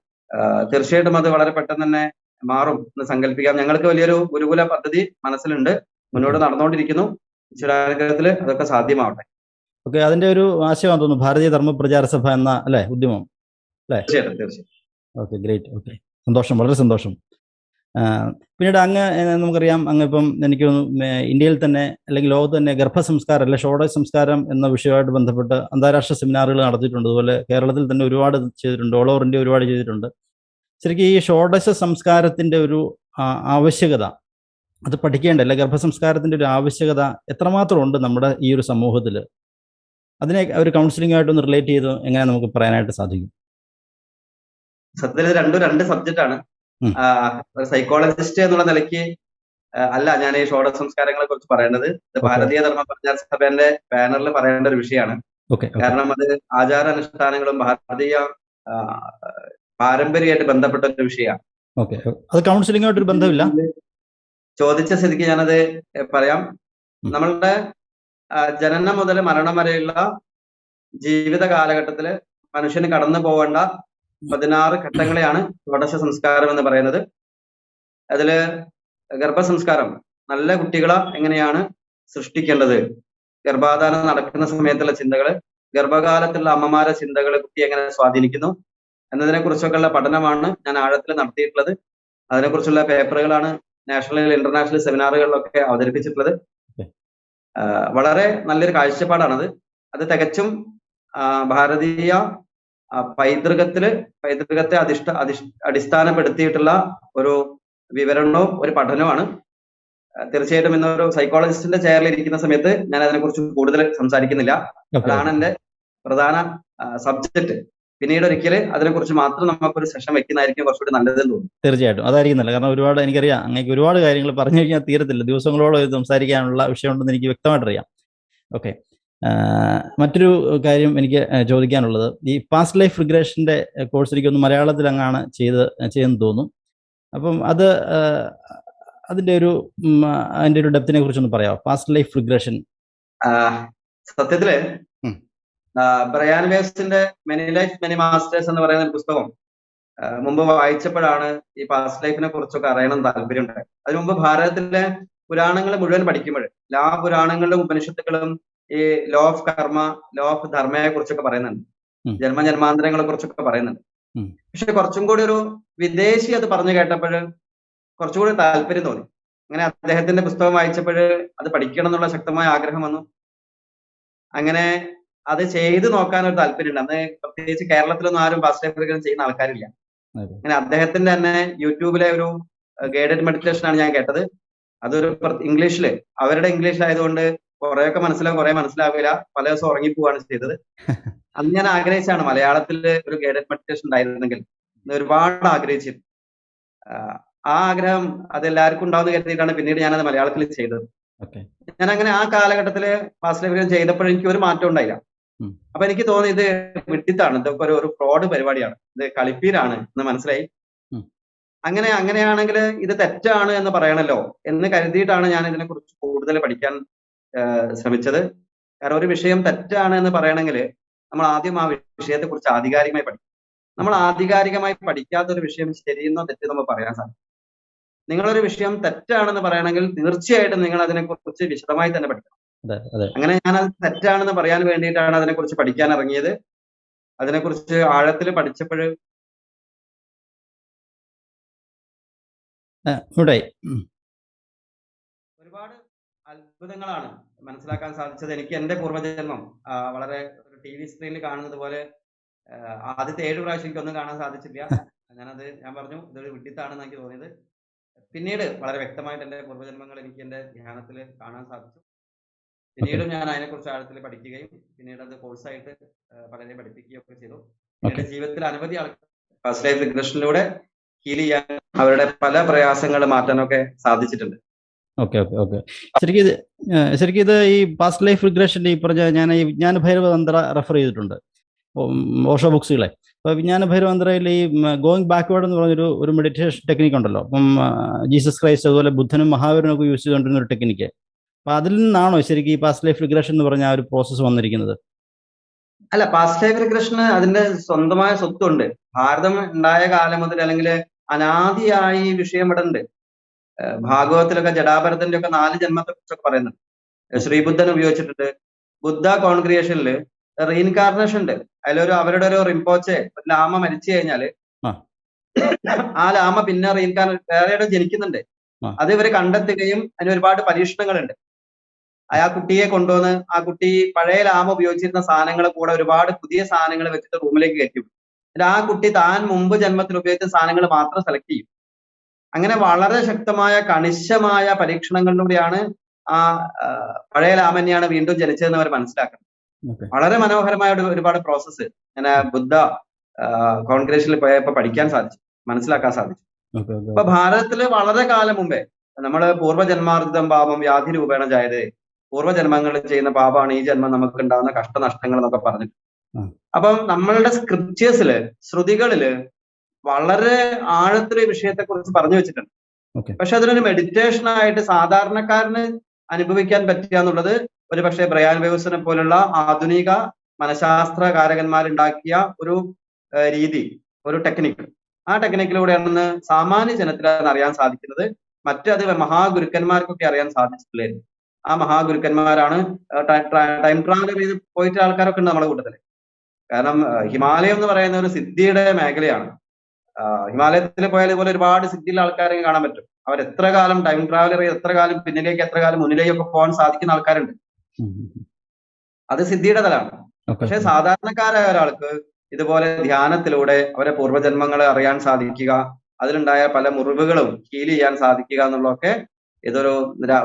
തീർച്ചയായിട്ടും അത് വളരെ പെട്ടെന്ന് തന്നെ മാറും എന്ന് സങ്കല്പിക്കാം. ഞങ്ങൾക്ക് വലിയൊരു ഗുരുകുല പദ്ധതി മനസ്സിലുണ്ട്. മുന്നോട്ട് നടന്നുകൊണ്ടിരിക്കുന്നു. ഈശ്വരാനുഗ്രഹത്തിൽ അതൊക്കെ സാധ്യമാവട്ടെ. ഓക്കെ അതിന്റെ ഒരു ആശയം തോന്നുന്നു. ഭാരതീയ ധർമ്മ പ്രചാര സഭ എന്ന അല്ലെ ഉദ്യമം തീർച്ചയായിട്ടും തീർച്ചയായിട്ടും. Okay great. ഓക്കെ സന്തോഷം വളരെ സന്തോഷം. പിന്നീട് അങ്ങ് നമുക്കറിയാം അങ്ങ് ഇപ്പം എനിക്ക് ഇന്ത്യയിൽ തന്നെ അല്ലെങ്കിൽ ലോകത്ത് തന്നെ ഗർഭസംസ്കാരം അല്ലെ ഷോഡ സംസ്കാരം എന്ന വിഷയമായിട്ട് ബന്ധപ്പെട്ട് അന്താരാഷ്ട്ര സെമിനാറുകൾ നടത്തിയിട്ടുണ്ട്. അതുപോലെ കേരളത്തിൽ തന്നെ ഒരുപാട് ചെയ്തിട്ടുണ്ട്. ഓൾ ഓവർ ഇന്ത്യ ഒരുപാട് ചെയ്തിട്ടുണ്ട്. ശരിക്കും ഈ ഷോഡശ സംസ്കാരത്തിന്റെ ഒരു ആവശ്യകത അത് പഠിക്കേണ്ട അല്ലെ ഗർഭസംസ്കാരത്തിന്റെ ഒരു ആവശ്യകത എത്രമാത്രം ഉണ്ട് നമ്മുടെ ഈ ഒരു സമൂഹത്തിൽ? അതിനെ ഒരു കൗൺസിലിംഗ് ആയിട്ടൊന്ന് റിലേറ്റ് ചെയ്ത് എങ്ങനെ നമുക്ക് പറയാനായിട്ട് സാധിക്കും? സത്യത്തിൽ രണ്ടും രണ്ട് സബ്ജക്റ്റ് ആണ്. ഒരു സൈക്കോളജിസ്റ്റ് എന്നുള്ള നിലയ്ക്ക് അല്ല ഞാൻ ഈ ഷോഡ സംസ്കാരങ്ങളെ കുറിച്ച് പറയേണ്ടത് ഇത് ഭാരതീയ ധർമ്മ പ്രചാര സഭേന്റെ ബാനറിൽ പറയേണ്ട ഒരു വിഷയമാണ്. കാരണം അത് ആചാരാനുഷ്ഠാനങ്ങളും ഭാരതീയ പാരമ്പര്യമായിട്ട് ബന്ധപ്പെട്ട ഒരു വിഷയമാണ്. അത് ബന്ധമില്ല? ചോദിച്ച സ്ഥിതിക്ക് ഞാനത് പറയാം. നമ്മളുടെ ജനനം മുതൽ മരണം വരെയുള്ള ജീവിത കാലഘട്ടത്തിൽ മനുഷ്യന് കടന്നു പോവേണ്ട പതിനാറ് ഘട്ടങ്ങളെയാണ് ഷോഡശ സംസ്കാരം എന്ന് പറയുന്നത്. അതിൽ ഗർഭസംസ്കാരം നല്ല കുട്ടികളെ എങ്ങനെയാണ് സൃഷ്ടിക്കേണ്ടത്? ഗർഭാധാനം നടക്കുന്ന സമയത്തുള്ള ചിന്തകൾ ഗർഭകാലത്തുള്ള അമ്മമാരെ ചിന്തകൾ കുട്ടി എങ്ങനെ സ്വാധീനിക്കുന്നു? എന്നതിനെ കുറിച്ചൊക്കെയുള്ള പഠനമാണ് ഞാൻ ആഴത്തിൽ നടത്തിയിട്ടുള്ളത്. അതിനെക്കുറിച്ചുള്ള പേപ്പറുകളാണ് നാഷണൽ ഇന്റർനാഷണൽ സെമിനാറുകളിലൊക്കെ അവതരിപ്പിച്ചിട്ടുള്ളത്. വളരെ നല്ലൊരു കാഴ്ചപ്പാടാണത്. അത് തികച്ചും ഭാരതീയ പൈതൃകത്തിൽ പൈതൃകത്തെ അധിഷ്ഠ അധിഷ് അടിസ്ഥാനപ്പെടുത്തിയിട്ടുള്ള ഒരു വിവരണവും ഒരു പഠനവുമാണ്. തീർച്ചയായിട്ടും ഇന്നൊരു സൈക്കോളജിസ്റ്റിന്റെ ചെയറിൽ ഇരിക്കുന്ന സമയത്ത് ഞാൻ അതിനെക്കുറിച്ച് കൂടുതൽ സംസാരിക്കുന്നില്ല. അതാണ് എന്റെ പ്രധാന സബ്ജക്ട് പിന്നീട് ഒരിക്കൽ അതിനെക്കുറിച്ച് മാത്രം നമുക്കൊരു സെഷൻ വെക്കുന്നതായിരിക്കും കുറച്ചുകൂടി നല്ലതെന്ന് തോന്നുന്നു. തീർച്ചയായിട്ടും. അതായിരിക്കും നല്ല കാരണം ഒരുപാട് എനിക്കറിയാം അങ്ങേക്ക് ഒരുപാട് കാര്യങ്ങൾ പറഞ്ഞു കഴിഞ്ഞാൽ തീരത്തില്ല. ദിവസങ്ങളോളം സംസാരിക്കാനുള്ള സംസാരിക്കാനുള്ള വിഷയമുണ്ടെന്ന് എനിക്ക് വ്യക്തമായിട്ടറിയാം. ഓക്കെ മറ്റൊരു കാര്യം എനിക്ക് ചോദിക്കാനുള്ളത്. ഈ പാസ്റ്റ് ലൈഫ് റിഗ്രേഷന്റെ കോഴ്സ് എനിക്കൊന്ന് മലയാളത്തിൽ അങ്ങാണ് ചെയ്ത് ചെയ്തെന്ന് തോന്നും. അപ്പം അത് അതിന്റെ അതിന്റെ ഒരു അതിന്റെ അതിന്റെ ഒരു ഡെപ്തിനെ കുറിച്ചൊന്ന് പറയാമോ പാസ്റ്റ് ലൈഫ് റിഗ്രഷൻ സത്യത്തിൽ. ബ്രയാൻ വേസ്റ്റിന്റെ മെനി ലൈഫ് മെനി മാസ്റ്റേഴ്സ് എന്ന് പറയുന്ന ഒരു പുസ്തകം മുമ്പ് വായിച്ചപ്പോഴാണ് ഈ പാസ്റ്റ് ലൈഫിനെ കുറിച്ചൊക്കെ അറിയണം താല്പര്യം ഉണ്ടായത് അതിനു മുമ്പ് ഭാരതത്തിലെ പുരാണങ്ങൾ മുഴുവൻ പഠിക്കുമ്പോൾ എല്ലാ പുരാണങ്ങളിലും ഉപനിഷത്തുക്കളും ഈ law of karma law of ധർമ്മയെ കുറിച്ചൊക്കെ പറയുന്നുണ്ട്. ജന്മ ജന്മജന്മാന്തരങ്ങളെ കുറിച്ചൊക്കെ പറയുന്നുണ്ട്. പക്ഷെ കുറച്ചും കൂടി ഒരു വിദേശി അത് പറഞ്ഞു കേട്ടപ്പോൾ കുറച്ചുകൂടി താല്പര്യം തോന്നി. അങ്ങനെ അദ്ദേഹത്തിന്റെ പുസ്തകം വായിച്ചപ്പോൾ അത് പഠിക്കണം എന്നുള്ള ശക്തമായ ആഗ്രഹം വന്നു. അങ്ങനെ അത് ചെയ്ത് നോക്കാൻ ഒരു താല്പര്യമുണ്ട് അന്ന് പ്രത്യേകിച്ച് കേരളത്തിലൊന്നും ആരും ലൈഫ് ചെയ്യുന്ന ആൾക്കാരില്ല. അങ്ങനെ അദ്ദേഹത്തിന്റെ തന്നെ യൂട്യൂബിലെ ഒരു ഗൈഡഡ് മെഡിറ്റേഷൻ ആണ് ഞാൻ കേട്ടത്. അതൊരു ഇംഗ്ലീഷിൽ അവരുടെ ഇംഗ്ലീഷ് ആയതുകൊണ്ട് കുറെയൊക്കെ മനസ്സിലാവും കുറെ മനസ്സിലാവില്ല. പല ദിവസം ഉറങ്ങി ഉറങ്ങിപ്പോവാണ് ചെയ്തത്. അന്ന് ഞാൻ ആഗ്രഹിച്ചാണ് മലയാളത്തിൽ ഒരു ഗൈഡഡ് മെഡിറ്റേഷൻ ഉണ്ടായിരുന്നെങ്കിൽ. ഒരുപാട് ആഗ്രഹിച്ചിരുന്നു ആ ആഗ്രഹം അത് എല്ലാവർക്കും ഉണ്ടാവുന്ന കരുതിയിട്ടാണ് പിന്നീട് ഞാനത് മലയാളത്തിൽ ചെയ്തത്. ഞാൻ അങ്ങനെ ആ കാലഘട്ടത്തിൽ ലൈബ്രറി ചെയ്തപ്പോൾ എനിക്ക് ഒരു മാറ്റം ഉണ്ടായില്ല. അപ്പൊ എനിക്ക് തോന്നി ഇത് വിട്ടിത്താണ്. ഇതൊക്കെ ഒരു ഒരു ഫ്രോഡ് പരിപാടിയാണ്. ഇത് കളിപ്പീരാണ് എന്ന് മനസ്സിലായി. അങ്ങനെ അങ്ങനെയാണെങ്കിൽ ഇത് തെറ്റാണ് എന്ന് പറയണല്ലോ എന്ന് കരുതിയിട്ടാണ് ഞാൻ ഇതിനെ കുറിച്ച് കൂടുതൽ പഠിക്കാൻ ശ്രമിച്ചത്. കാരണം ഒരു വിഷയം തെറ്റാണ് എന്ന് പറയണമെങ്കിൽ നമ്മൾ ആദ്യം ആ വിഷയത്തെ കുറിച്ച് ആധികാരികമായി പഠിക്കും. നമ്മൾ ആധികാരികമായി പഠിക്കാത്ത ഒരു വിഷയം ശരിയെന്നോ തെറ്റെന്നോ നമ്മൾ പറയാൻ സാധിക്കും നിങ്ങളൊരു വിഷയം തെറ്റാണെന്ന് പറയണമെങ്കിൽ തീർച്ചയായിട്ടും നിങ്ങൾ അതിനെക്കുറിച്ച് വിശദമായി തന്നെ പഠിക്കണം. അങ്ങനെ ഞാൻ അത് തെറ്റാണെന്ന് പറയാൻ വേണ്ടിയിട്ടാണ് അതിനെക്കുറിച്ച് പഠിക്കാൻ ഇറങ്ങിയത്. അതിനെക്കുറിച്ച് ആഴത്തിൽ പഠിച്ചപ്പോൾ ഇവിടെ. അത്ഭുതങ്ങളാണ് മനസ്സിലാക്കാൻ സാധിച്ചത്. എനിക്ക് എന്റെ പൂർവജന്മം വളരെ ഒരു ടി വി സ്ക്രീനിൽ കാണുന്നത് പോലെ ആദ്യത്തെ ഏഴ് പ്രാവശ്യം എനിക്കൊന്നും കാണാൻ സാധിച്ചില്ല. ഞാനത് ഞാൻ പറഞ്ഞു ഇതൊരു വിഡിത്താണെന്ന് എനിക്ക് തോന്നിയത്. പിന്നീട് വളരെ വ്യക്തമായിട്ട് എന്റെ പൂർവജന്മങ്ങൾ എനിക്ക് എന്റെ ധ്യാനത്തിൽ കാണാൻ സാധിച്ചു. പിന്നീട് ഞാൻ അതിനെക്കുറിച്ച് ആഴത്തിൽ പഠിക്കുകയും പിന്നീട് അത് കോഴ്സായിട്ട് പലരെ പഠിപ്പിക്കുകയും ഒക്കെ ചെയ്തു. എന്റെ ജീവിതത്തിൽ അനവധി ആൾക്കാർ ഫസ്റ്റ് ലൈഫ് റിഗ്രഷനിലൂടെ ഹീൽ ചെയ്യാൻ അവരുടെ പല പ്രയാസങ്ങൾ മാറ്റാനൊക്കെ സാധിച്ചിട്ടുണ്ട്. Okay okay okay. ശരിക്കും ഇത് ശരിക്കും ഇത് ഈ പാസ്റ്റ് ലൈഫ് റിഗ്രഷന്റെ ഈ പറഞ്ഞ ഞാൻ ഈ വിജ്ഞാന ഭൈരവ തന്ത്ര റെഫർ ചെയ്തിട്ടുണ്ട്. ഓഷോ ബുക്സുകളെ. അപ്പോൾ വിജ്ഞാന ഭൈരവ തന്ത്രയിൽ ഈ ഗോയിങ് ബാക്ക്വേർഡ് എന്ന് പറഞ്ഞൊരു ഒരു മെഡിറ്റേഷൻ ടെക്നിക്ക് ഉണ്ടല്ലോ. അപ്പം ജീസസ് ക്രൈസ്റ്റ് അതുപോലെ ബുദ്ധനും മഹാവീരനും ഒക്കെ യൂസ് ചെയ്തുകൊണ്ടിരുന്ന ഒരു ടെക്നിക്ക് അപ്പൊ അതിൽ നിന്നാണോ ശരിക്കും ഈ പാസ്റ്റ് ലൈഫ് റിഗ്രഷൻ എന്ന് പറഞ്ഞ ആ ഒരു പ്രോസസ്സ് വന്നിരിക്കുന്നത്? അല്ല പാസ്റ്റ് ലൈഫ് റിഗ്രഷന് അതിന്റെ സ്വന്തമായ സ്വത്തുണ്ട്. ഭാരതം ഉണ്ടായ കാലം മുതൽ അല്ലെങ്കിൽ അനാദിയായി വിഷയം ഇവിടെ ഭാഗവതത്തിലൊക്കെ ജഡാഭരതന്റെ ഒക്കെ നാല് ജന്മത്തെ കുറിച്ചൊക്കെ പറയുന്നുണ്ട് ശ്രീബുദ്ധൻ ഉപയോഗിച്ചിട്ടുണ്ട് ബുദ്ധ കോൺക്രിയേഷനിൽ റീഇൻകാർണേഷൻ ഉണ്ട് അതിലൊരു അവരുടെ ഒരു റിംപോച്ചെ ഒരു ലാമ മരിച്ചു കഴിഞ്ഞാൽ ആ. ലാമ പിന്നെ റീഇൻകാർണ വേറെ ജനിക്കുന്നുണ്ട്. അത് ഇവർ കണ്ടെത്തുകയും അതിന് ഒരുപാട് പരീക്ഷണങ്ങളുണ്ട് ആ കുട്ടിയെ കൊണ്ടുവന്ന് ആ കുട്ടി പഴയ ലാമ ഉപയോഗിച്ചിരുന്ന സാധനങ്ങൾ കൂടെ ഒരുപാട് പുതിയ സാധനങ്ങൾ വെച്ചിട്ട് റൂമിലേക്ക് കയറ്റി വിടും. എന്നിട്ട് ആ കുട്ടി താൻ മുമ്പ് ജന്മത്തിൽ ഉപയോഗിച്ച സാധനങ്ങൾ മാത്രം സെലക്ട് ചെയ്യും അങ്ങനെ വളരെ ശക്തമായ കണിശമായ പരീക്ഷണങ്ങളിലൂടെയാണ് ആ പഴയ രാമന്യാണ് വീണ്ടും ജനിച്ചതെന്ന് അവർ മനസ്സിലാക്കുന്നത്. വളരെ മനോഹരമായ ഒരു- ഒരുപാട് പ്രോസസ്സ് ഇങ്ങനെ ബുദ്ധ കോൺഗ്രേഷനിൽ പോയപ്പോ പഠിക്കാൻ സാധിച്ചു മനസ്സിലാക്കാൻ സാധിച്ചു. അപ്പൊ ഭാരതത്തിൽ വളരെ കാലം മുമ്പേ നമ്മൾ പൂർവജന്മാർജിതം പാപം വ്യാധി രൂപേണ ജായത് പൂർവജന്മങ്ങളിൽ ചെയ്യുന്ന പാപമാണ് ഈ ജന്മം നമുക്ക് ഉണ്ടാകുന്ന കഷ്ടനഷ്ടങ്ങൾ എന്നൊക്കെ പറഞ്ഞിട്ട്. അപ്പം നമ്മളുടെ സ്ക്രിപ്റ്റേഴ്സിൽ ശ്രുതികളിൽ വളരെ ആഴത്തിൽ ഈ വിഷയത്തെ കുറിച്ച് പറഞ്ഞു വെച്ചിട്ടുണ്ട്. പക്ഷെ അതിനൊരു മെഡിറ്റേഷൻ ആയിട്ട് സാധാരണക്കാരന് അനുഭവിക്കാൻ പറ്റുക എന്നുള്ളത് ഒരു പക്ഷേ ബ്രയാൻ വേവ്സിനെ പോലുള്ള ആധുനിക മനഃശാസ്ത്രകാരകന്മാരുണ്ടാക്കിയ ഒരു രീതി ഒരു ടെക്നിക്ക് ആ ടെക്നിക്കിലൂടെയാണെന്ന് സാമാന്യ ജനത്തിന് അത് അറിയാൻ സാധിക്കുന്നത്. മറ്റത് മഹാഗുരുക്കന്മാർക്കൊക്കെ അറിയാൻ സാധിച്ചിട്ടില്ലായിരുന്നു ആ മഹാഗുരുക്കന്മാരാണ് ടൈം ട്രാവൽ ചെയ്ത് പോയിട്ട് ആൾക്കാരൊക്കെ ഉണ്ട് നമ്മുടെ കൂട്ടത്തിൽ. കാരണം ഹിമാലയം എന്ന് പറയുന്ന ഒരു സിദ്ധിയുടെ മേഖലയാണ്. ഹിമാലയത്തിൽ പോയാൽ ഇതുപോലെ ഒരുപാട് സിറ്റിയിലെ ആൾക്കാരെ കാണാൻ പറ്റും. അവർ എത്ര കാലം ടൈം ട്രാവലർ എത്ര കാലം പിന്നിലേക്ക് എത്ര കാലം മുന്നിലേക്ക് ഒക്കെ പോകാൻ സാധിക്കുന്ന ആൾക്കാരുണ്ട്. അത് സിദ്ധിയുടെ തലാണ് പക്ഷെ സാധാരണക്കാരായ ഒരാൾക്ക് ഇതുപോലെ ധ്യാനത്തിലൂടെ അവരെ പൂർവജന്മങ്ങളെ അറിയാൻ സാധിക്കുക അതിലുണ്ടായ പല മുറിവുകളും ഹീൽ ചെയ്യാൻ സാധിക്കുക എന്നുള്ളതൊക്കെ ഇതൊരു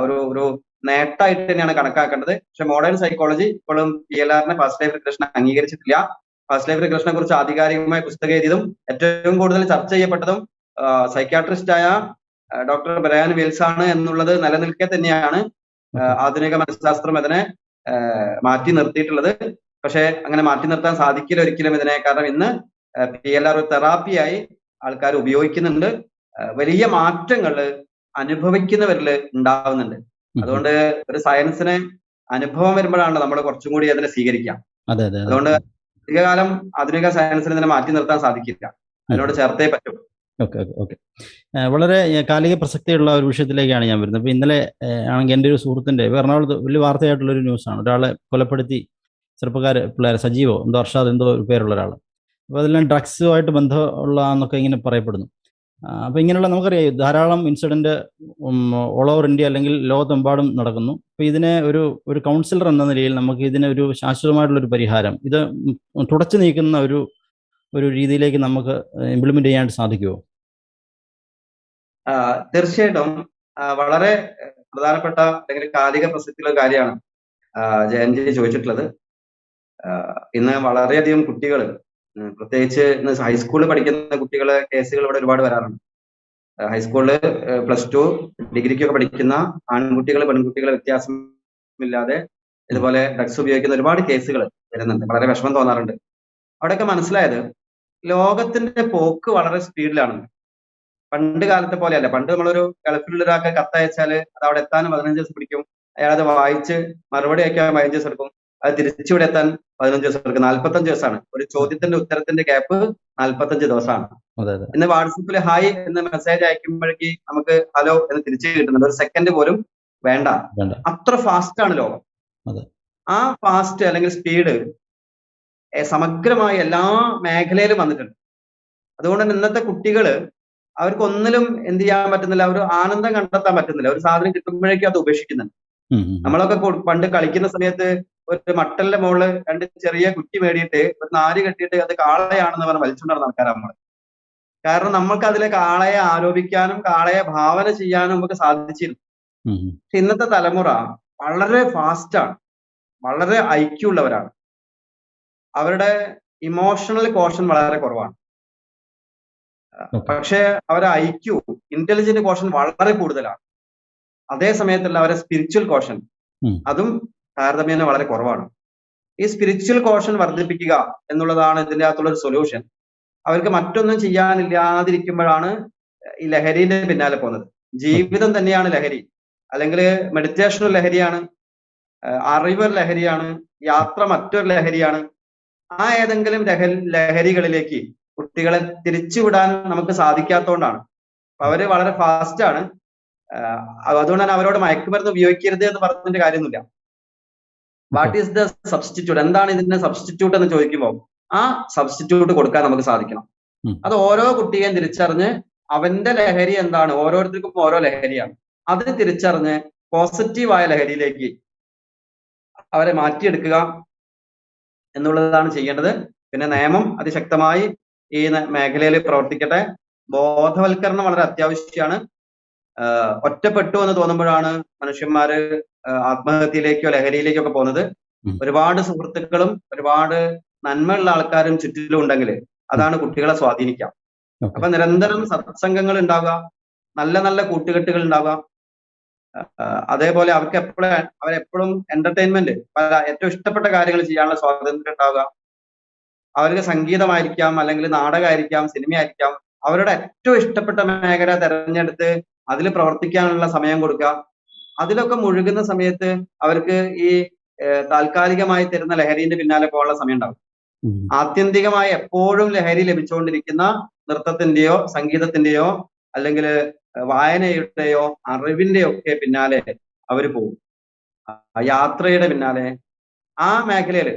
ഒരു ഒരു നേട്ടമായിട്ട് തന്നെയാണ് കണക്കാക്കേണ്ടത്. പക്ഷെ മോഡേൺ സൈക്കോളജി ഇപ്പോഴും പി എൽ ആറിനെ ഫസ്റ്റ് ലൈഫ് റിഗ്രഷൻ അംഗീകരിച്ചിട്ടില്ല. ഫസ്റ്റ് ലൈഫ് റിഗ്രഷനെ കുറിച്ച് ആധികാരികമായ പുസ്തകം എഴുതിയതും ഏറ്റവും കൂടുതൽ ചർച്ച ചെയ്യപ്പെട്ടതും സൈക്യാട്രിസ്റ്റായ ഡോക്ടർ ബ്രയാൻ വെൽസ് ആണ് എന്നുള്ളത് നിലനിൽക്കെ തന്നെയാണ്. ആധുനിക മനഃശാസ്ത്രം അതിനെ മാറ്റി നിർത്തിയിട്ടുള്ളത്. പക്ഷെ അങ്ങനെ മാറ്റി നിർത്താൻ സാധിക്കില്ല ഒരിക്കലും ഇതിനെ. കാരണം ഇന്ന് പി എൽ ആർ തെറാപ്പിയായി ആൾക്കാർ ഉപയോഗിക്കുന്നുണ്ട്. വലിയ മാറ്റങ്ങൾ അനുഭവിക്കുന്നവരിൽ ഉണ്ടാവുന്നുണ്ട്. അതുകൊണ്ട് ഒരു സയൻസിനെ അനുഭവം വരുമ്പോഴാണ് നമ്മൾ കുറച്ചും കൂടി അതിനെ സ്വീകരിക്കാം. അതെ അതെ അതെ. അതുകൊണ്ട് അധികകാലം ആധുനിക സയൻസിനെ തന്നെ മാറ്റി നിർത്താൻ സാധിക്കില്ല. അതിനോട് ചേർത്തേ പറ്റും. Okay okay okay. വളരെ കാലിക പ്രസക്തിയുള്ള ഒരു വിഷയത്തിലേക്കാണ് ഞാൻ വരുന്നത്. അപ്പോൾ ഇന്നലെ ആണെങ്കിൽ എന്റെ ഒരു സുഹൃത്തിന്റെ ഇപ്പോൾ എറണാകുളത്ത് വലിയ വാർത്തയായിട്ടുള്ള ഒരു ന്യൂസാണ്. ഒരാളെ കൊലപ്പെടുത്തി ചെറുപ്പക്കാര് പിള്ളേർ സജീവോ എന്തോ അർഷാദ് എന്തോ ഒരു പേരുള്ള ഒരാൾ അപ്പോൾ അതെല്ലാം ഡ്രഗ്സുമായിട്ട് ബന്ധമുള്ള എന്നൊക്കെ ഇങ്ങനെ പറയപ്പെടുന്നു. അപ്പോൾ ഇങ്ങനെയുള്ള നമുക്കറിയാം ധാരാളം ഇൻസിഡന്റ് ഓൾ ഓവർ ഇന്ത്യ അല്ലെങ്കിൽ ലോകത്തെമ്പാടും നടക്കുന്നു. അപ്പൊ ഇതിനെ ഒരു ഒരു കൗൺസിലർ എന്ന നിലയിൽ നമുക്ക് ഇതിനെ ഒരു ശാശ്വതമായിട്ടുള്ളൊരു പരിഹാരം ഇത് തുടച്ചു നീക്കുന്ന ഒരു ഒരു രീതിയിലേക്ക് നമുക്ക് ഇംപ്ലിമെന്റ് ചെയ്യാനായിട്ട് സാധിക്കുമോ തീർച്ചയായിട്ടും. വളരെ പ്രധാനപ്പെട്ട അല്ലെങ്കിൽ കാലിക പ്രസക്തിയുള്ള കാര്യമാണ് ജയൻജി ചോദിച്ചിട്ടുള്ളത്. ഇന്ന് വളരെയധികം കുട്ടികൾ പ്രത്യേകിച്ച് ഹൈസ്കൂളിൽ പഠിക്കുന്ന കുട്ടികളെ കേസുകൾ ഇവിടെ ഒരുപാട് വരാറുണ്ട്. ഹൈസ്കൂളിൽ പ്ലസ് ടു ഡിഗ്രിക്കൊക്കെ പഠിക്കുന്ന ആൺകുട്ടികൾ പെൺകുട്ടികൾ വ്യത്യാസമില്ലാതെ ഇതുപോലെ ഡ്രഗ്സ് ഉപയോഗിക്കുന്ന ഒരുപാട് കേസുകൾ വരുന്നുണ്ട്. വളരെ വിഷമം തോന്നാറുണ്ട്. അവിടെയൊക്കെ മനസ്സിലായത് ലോകത്തിന്റെ പോക്ക് വളരെ സ്പീഡിലാണ് പണ്ട് കാലത്തെ പോലെയല്ല. പണ്ട് നമ്മളൊരു ഗൾഫിലുള്ള ഒരാൾക്ക് കത്തയച്ചാൽ അത് അവിടെ എത്താനും പതിനഞ്ച് ദിവസം പിടിക്കും. അയാൾ അത് വായിച്ച് മറുപടി അയക്കാൻ പതിനഞ്ച് ദിവസം എടുക്കും. അത് തിരിച്ചിവിടെ എത്താൻ പതിനഞ്ച് ദിവസം എടുക്കും. നാല്പത്തഞ്ച് ദിവസമാണ്. ഒരു ചോദ്യത്തിന്റെ ഉത്തരത്തിന്റെ ഗ്യാപ്പ് നാല്പത്തഞ്ച് ദിവസമാണ്. പിന്നെ വാട്സപ്പിൽ ഹായ് എന്ന മെസ്സേജ് അയക്കുമ്പോഴേക്ക് നമുക്ക് ഹലോ എന്ന് തിരിച്ചു കിട്ടുന്നുണ്ട്. ഒരു സെക്കൻഡ് പോലും വേണ്ട. അത്ര ഫാസ്റ്റ് ആണ് ലോകം. ആ ഫാസ്റ്റ് അല്ലെങ്കിൽ സ്പീഡ് സമഗ്രമായി എല്ലാ മേഖലയിലും വന്നിട്ടുണ്ട്. അതുകൊണ്ട് തന്നെ ഇന്നത്തെ കുട്ടികൾ അവർക്ക് ഒന്നിലും എന്ത് ചെയ്യാൻ പറ്റുന്നില്ല. ഒരു ആനന്ദം കണ്ടെത്താൻ പറ്റുന്നില്ല. ഒരു സാധനം കിട്ടുമ്പോഴേക്കും അത് ഉപേക്ഷിക്കുന്നുണ്ട്. നമ്മളൊക്കെ പണ്ട് കളിക്കുന്ന സമയത്ത് ഒരു മട്ടലിന്റെ മുകളിൽ രണ്ട് ചെറിയ കുറ്റി മേടിയിട്ട് ഒരു നാല് കെട്ടിയിട്ട് അത് കാളയാണെന്ന് പറഞ്ഞ് വലിച്ചുകൊണ്ടാണ് ആൾക്കാരാണ് നമ്മൾ കാരണം നമ്മൾക്ക് അതിലെ കാളയെ ആരോപിക്കാനും കാളയെ ഭാവന ചെയ്യാനും നമുക്ക് സാധിച്ചിരുന്നു. പക്ഷെ ഇന്നത്തെ തലമുറ വളരെ ഫാസ്റ്റാണ് വളരെ ഐക്യമുള്ളവരാണ് അവരുടെ ഇമോഷണൽ കോഷൻ വളരെ കുറവാണ്. പക്ഷെ പക്ഷേ അവരെ ഐക്യു ഇന്റലിജന്റ് കോഷൻ വളരെ കൂടുതലാണ്. അതേ സമയത്തുള്ള അവരെ സ്പിരിച്വൽ കോഷൻ അതും താരതമ്യേന വളരെ കുറവാണ്. ഈ സ്പിരിച്വൽ കോഷൻ വർദ്ധിപ്പിക്കുക എന്നുള്ളതാണ് ഇതിന്റെ അകത്തുള്ള ഒരു സൊല്യൂഷൻ അവർക്ക് മറ്റൊന്നും ചെയ്യാനില്ലാതിരിക്കുമ്പോഴാണ് ഈ ലഹരിന്റെ പിന്നാലെ പോകുന്നത്. ജീവിതം തന്നെയാണ് ലഹരി. അല്ലെങ്കിൽ മെഡിറ്റേഷൻ ഒരു ലഹരിയാണ് അറിവ് ഒരു ലഹരിയാണ് യാത്ര മറ്റൊരു ലഹരിയാണ്. ആ ഏതെങ്കിലും ലഹ ലഹരികളിലേക്ക് കുട്ടികളെ തിരിച്ചുവിടാൻ നമുക്ക് സാധിക്കാത്തതുകൊണ്ടാണ്. അപ്പൊ അവർ വളരെ ഫാസ്റ്റ് ആണ്. അതുകൊണ്ട് തന്നെ അവരോട് മയക്കുമരുന്ന് ഉപയോഗിക്കരുത് എന്ന് പറഞ്ഞതിന്റെ കാര്യമൊന്നുമില്ല. വാട്ട് ഈസ് ദ സബ്സ്റ്റിറ്റ്യൂട്ട് എന്താണ് ഇതിന്റെ സബ്സ്റ്റിറ്റ്യൂട്ട് എന്ന് ചോദിക്കുമ്പോൾ ആ സബ്സ്റ്റിറ്റ്യൂട്ട് കൊടുക്കാൻ നമുക്ക് സാധിക്കണം. അത് ഓരോ കുട്ടിയെയും തിരിച്ചറിഞ്ഞ് അവന്റെ ലഹരി എന്താണ്? ഓരോരുത്തർക്കും ഓരോ ലഹരിയാണ്. അത് തിരിച്ചറിഞ്ഞ് പോസിറ്റീവായ ലഹരിയിലേക്ക് അവരെ മാറ്റിയെടുക്കുക എന്നുള്ളതാണ് ചെയ്യേണ്ടത്. പിന്നെ നിയമം അതിശക്തമായി ഈ മേഖലയിൽ പ്രവർത്തിക്കട്ടെ. ബോധവൽക്കരണം വളരെ അത്യാവശ്യമാണ്. ഒറ്റപ്പെട്ടു എന്ന് തോന്നുമ്പോഴാണ് മനുഷ്യന്മാര് ആത്മഹത്യയിലേക്കോ ലഹരിയിലേക്കോ ഒക്കെ പോകുന്നത് ഒരുപാട് സുഹൃത്തുക്കളും ഒരുപാട് നന്മയുള്ള ആൾക്കാരും ചുറ്റിലും ഉണ്ടെങ്കിൽ അതാണ് കുട്ടികളെ സ്വാധീനിക്കാം. അപ്പൊ നിരന്തരം സത്സംഗങ്ങൾ ഉണ്ടാവുക നല്ല നല്ല കൂട്ടുകെട്ടുകൾ ഉണ്ടാവുക. അതേപോലെ അവർക്ക് എപ്പോഴും അവരെപ്പോഴും എന്റർടൈൻമെന്റ് പല ഏറ്റവും ഇഷ്ടപ്പെട്ട കാര്യങ്ങൾ ചെയ്യാനുള്ള സ്വാതന്ത്ര്യം ഉണ്ടാവുക. അവർക്ക് സംഗീതമായിരിക്കാം അല്ലെങ്കിൽ നാടകമായിരിക്കാം സിനിമയായിരിക്കാം. അവരുടെ ഏറ്റവും ഇഷ്ടപ്പെട്ട മേഖല തെരഞ്ഞെടുത്ത് അതിൽ പ്രവർത്തിക്കാനുള്ള സമയം കൊടുക്കുക. അതിലൊക്കെ മുഴുകുന്ന സമയത്ത് അവർക്ക് ഈ താൽക്കാലികമായി തരുന്ന ലഹരിന്റെ പിന്നാലെ പോകാനുള്ള സമയം ഉണ്ടാവും. ആത്യന്തികമായി എപ്പോഴും ലഹരി ലഭിച്ചുകൊണ്ടിരിക്കുന്ന നൃത്തത്തിന്റെയോ സംഗീതത്തിന്റെയോ അല്ലെങ്കിൽ വായനയുടെയോ അറിവിന്റെയോ ഒക്കെ പിന്നാലെ അവർ പോകും. യാത്രയുടെ പിന്നാലെ ആ മേഖലയിൽ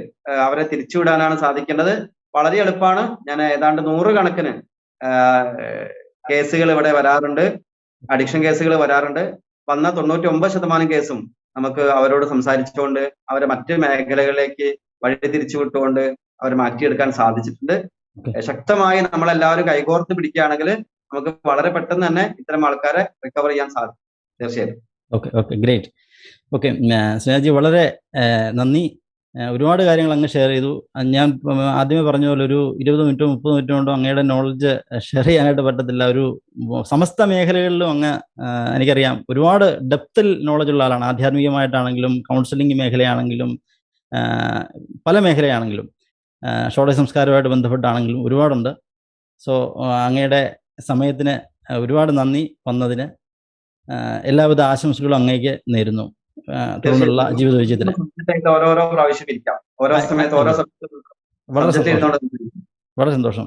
അവരെ തിരിച്ചുവിടാനാണ് സാധിക്കേണ്ടത്. വളരെ എളുപ്പമാണ് ഞാൻ ഏതാണ്ട് നൂറുകണക്കിന് കേസുകൾ ഇവിടെ വരാറുണ്ട്. അഡിക്ഷൻ കേസുകൾ വരാറുണ്ട്. വന്ന തൊണ്ണൂറ്റി ഒമ്പത് ശതമാനം കേസും നമുക്ക് അവരോട് സംസാരിച്ചുകൊണ്ട് അവരെ മറ്റ് മേഖലകളിലേക്ക് വഴി തിരിച്ചു വിട്ടുകൊണ്ട് അവരെ മാറ്റിയെടുക്കാൻ സാധിച്ചിട്ടുണ്ട്. ശക്തമായി നമ്മളെല്ലാവരും കൈകോർത്ത് പിടിക്കുകയാണെങ്കിൽ നമുക്ക് വളരെ പെട്ടെന്ന് തന്നെ ഇത്തരം ആൾക്കാരെ റിക്കവർ ചെയ്യാൻ സാധിക്കും. തീർച്ചയായും ഓക്കെ ഓക്കെ ഗ്രേറ്റ്. ഓക്കെ സ്നേഹജി വളരെ നന്ദി. ഒരുപാട് കാര്യങ്ങൾ അങ്ങ് ഷെയർ ചെയ്തു. ഞാൻ ആദ്യമേ പറഞ്ഞ പോലെ ഒരു ഇരുപത് മിനിറ്റോ മുപ്പത് മിനിറ്റോ കൊണ്ടോ അങ്ങയുടെ നോളജ് ഷെയർ ചെയ്യാനായിട്ട് പറ്റത്തില്ല. ഒരു സമസ്ത മേഖലകളിലും അങ്ങ് എനിക്കറിയാം. ഒരുപാട് ഡെപ്തിൽ ഉള്ള ആളാണ്. ആധ്യാത്മികമായിട്ടാണെങ്കിലും കൗൺസിലിംഗ് മേഖലയാണെങ്കിലും പല മേഖലയാണെങ്കിലും ഷോഡ സംസ്കാരവുമായിട്ട് ബന്ധപ്പെട്ടാണെങ്കിലും ഒരുപാടുണ്ട്. സോ അങ്ങയുടെ സമയത്തിന് ഒരുപാട് നന്ദി വന്നതിന് എല്ലാവിധ ആശംസകളും അങ്ങേക്ക് നേരുന്നു. തുടർന്നുള്ള ജീവിത വിജയത്തിന് ഓരോരോ പ്രാവശ്യം ഇരിക്കാം. ഓരോ ആ, സമയത്ത് ഓരോ വളരെ സന്തോഷം. ശ്രീനാജി വളരെ സന്തോഷം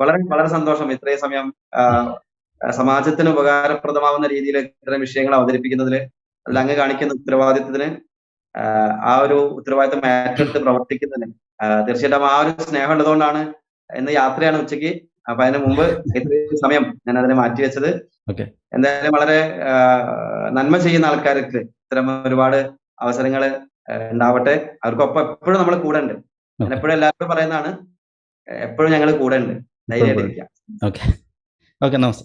വളരെ വളരെ സന്തോഷം. ഇത്രയും സമയം സമാജത്തിന് ഉപകാരപ്രദമാവുന്ന രീതിയിൽ ഇത്തരം വിഷയങ്ങൾ അവതരിപ്പിക്കുന്നതിൽ അതിൽ അങ്ങ് കാണിക്കുന്ന ഉത്തരവാദിത്വത്തിന് ആ, ഒരു ഉത്തരവാദിത്വം ഏറ്റെടുത്ത് പ്രവർത്തിക്കുന്നതിന് തീർച്ചയായിട്ടും ആ ഒരു സ്നേഹം ഉള്ളതുകൊണ്ടാണ് ഇന്ന് യാത്രയാണ് ഉച്ചയ്ക്ക്. അപ്പൊ അതിന് മുമ്പ് ഇത്രയും സമയം ഞാൻ അതിനെ മാറ്റിവെച്ചത്. എന്തായാലും വളരെ നന്മ ചെയ്യുന്ന ആൾക്കാർക്ക് ഇത്തരം ഒരുപാട് അവസരങ്ങൾ ഉണ്ടാവട്ടെ. അവർക്കൊപ്പം എപ്പോഴും നമ്മൾ കൂടെ ഉണ്ട് ഞാൻ എപ്പോഴും എല്ലാവരും പറയുന്നതാണ് എപ്പോഴും ഞങ്ങൾ കൂടെ ഉണ്ട് ധൈര്യമായിട്ടിരിക്കാം. ഓക്കെ. ഓക്കെ നമസ്തേ